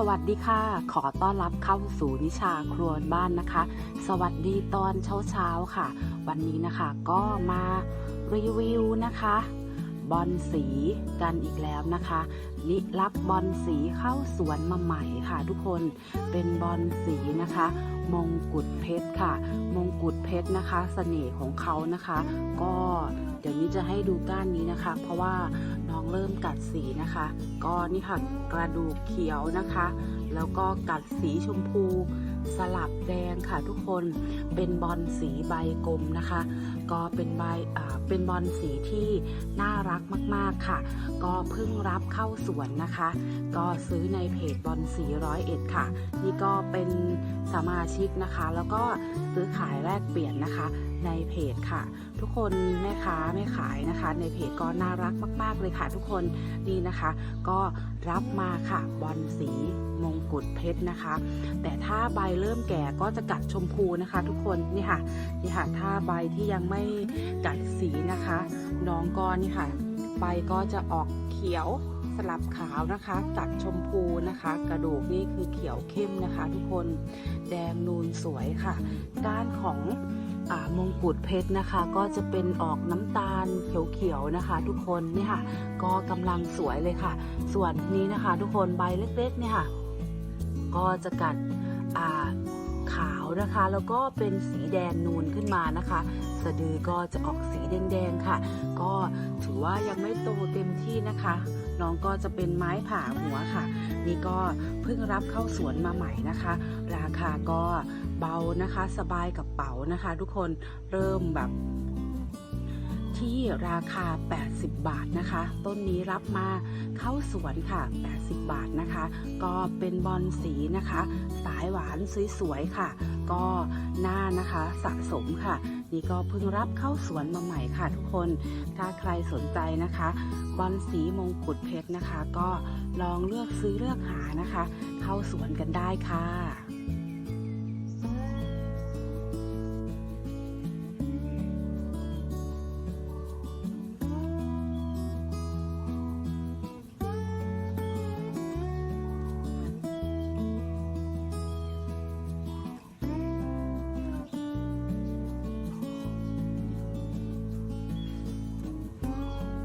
สวัสดีค่ะ ขอต้อนรับเข้าสู่นิชาครัวบ้านนะคะ สวัสดีตอนเช้าๆค่ะ วันนี้นะคะก็มารีวิวนะคะ บอลสีกันอีกแล้วนะคะลิรับบอลสีเข้าสวนมาใหม่ค่ะทุกคนเป็นบอลสีนะคะ มงกุฎเพชรค่ะ มงกุฎเพชรนะคะเสน่ห์ของเขานะคะ ก็เดี๋ยวนี้จะให้ดูก้านนี้นะคะ เพราะว่าน้องเริ่มกัดสีนะคะ ก็นี่ค่ะกระดูกเขียวนะคะ แล้วก็กัดสีชมพู สลับแดงค่ะทุกคนเป็นบอลสีใบกลมนะคะ ก็เป็นใบเป็นบอลสีที่น่ารักมากๆค่ะ ก็เพิ่งรับเข้าสวนนะคะ ก็ซื้อในเพจบอลสีร้อยเอ็ดค่ะ นี่ก็เป็นสมาชิกนะคะ แล้วก็ซื้อขายแลกเปลี่ยนนะคะ ในเพจค่ะ ทุกคนแม่ค้าแม่ขายนะคะ ในเพจก็น่ารักมาก ๆ เลยค่ะทุกคนนี่นะคะ ก็รับมาค่ะบอลสีมงกุฎเพชรนะคะ แต่ถ้าใบเริ่มแก่ก็จะกัดชมพูนะคะ ทุกคนนี่ค่ะนี่ค่ะถ้าใบที่ยังไม่กัดสีนะคะน้องก็นี่ค่ะ ใบก็จะออกเขียวสลับขาวนะคะกัดชมพูนะคะ กระดูกนี่คือเขียวเข้มนะคะ ทุกคนแดงนูนสวยค่ะ ด้านของ มงกุฎเพชรนะคะ ก็จะเป็นออกน้ำตาลเขียวๆนะคะ ทุกคนนี่ค่ะ ก็กำลังสวยเลยค่ะ ส่วนนี้นะคะ ทุกคนใบเล็กๆเนี่ยค่ะ ก็จะกัดอ่าขาวนะคะ แล้วก็เป็นสีแดงนูนขึ้นมานะคะ สะดือก็จะออกสีแดงๆค่ะ ก็ถือว่ายังไม่โตเต็มที่นะคะน้องก็จะเป็นไม้ผ่าหัวค่ะ นี่ก็เพิ่งรับเข้าสวนมาใหม่นะคะ ราคาก็ เบานะคะ สบายกับเป๋านะคะ ทุกคนเริ่มแบบที่ราคา 80 บาทนะคะ ต้นนี้รับมาเข้าสวนค่ะ 80 บาทนะคะ ก็เป็นบอลสีนะคะ สายหวานสวยๆค่ะ ก็หน้านะคะสะสมค่ะ นี่ก็เพิ่งรับเข้าสวนมาใหม่ค่ะ ทุกคน ถ้าใครสนใจนะคะ บอลสีมงกุฎเพชรนะคะ ก็ลองเลือกซื้อเลือกหานะคะ เข้าสวนกันได้ค่ะ